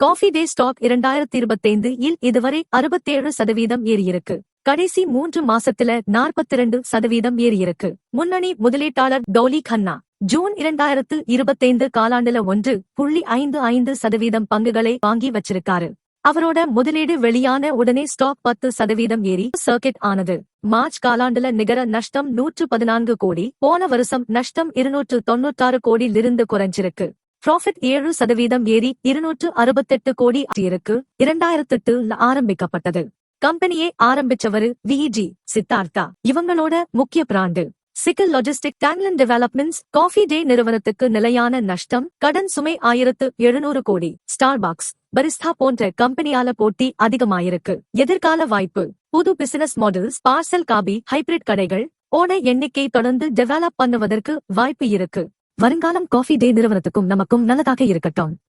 Coffee day stock இரண்டாயிரத்தி இருபத்தைந்து இல் இதுவரை அறுபத்தேழு சதவீதம் ஏறியிருக்கு. கடைசி மூன்று மாசத்துல நாற்பத்தி ரெண்டு சதவீதம் ஏறியிருக்கு. முன்னணி முதலீட்டாளர் டோலி கன்னா ஜூன் இரண்டாயிரத்து இருபத்தைந்து காலாண்டுல ஒன்று புள்ளி ஐந்து ஐந்து சதவீதம் பங்குகளை வாங்கி வச்சிருக்காரு. அவரோட முதலீடு வெளியான உடனே ஸ்டாக் பத்து சதவீதம் ஏறி சர்க்கிட் ஆனது. மார்ச் காலாண்டுல நிகர நஷ்டம் நூற்று பதினான்கு கோடி போன வருஷம் நஷ்டம் இருநூற்று தொன்னூற்றாறு கோடியிலிருந்து குறைஞ்சிருக்கு. ப்ராஃபிட் ஏழு சதவீதம் ஏறி இருநூற்று அறுபத்தெட்டு கோடி இருக்கு இரண்டாயிரத்தெட்டு ஆரம்பிக்கப்பட்டது. கம்பெனியை ஆரம்பிச்சவரு விஜி சித்தார்த்தா. இவங்களோட முக்கிய பிராண்டு. சிக்கல் logistic Tanglin developments coffee day நிறுவனத்துக்கு நிலையான நஷ்டம் கடன் சுமை ஆயிரத்து எழுநூறு கோடி. ஸ்டார்பாக்ஸ் பரிஸ்தா போன்ற கம்பெனியால போட்டி அதிகமாயிருக்கு. எதிர்கால வாய்ப்பு. புது business models parcel coffee hybrid கடைகள் ஓட எண்ணிக்கை தொடர்ந்து டெவலப் பண்ணுவதற்கு வாய்ப்பு இருக்கு. வருங்காலம் காஃபி டே நிறுவனத்துக்கும் நமக்கும் நல்லதாக இருக்கட்டும்.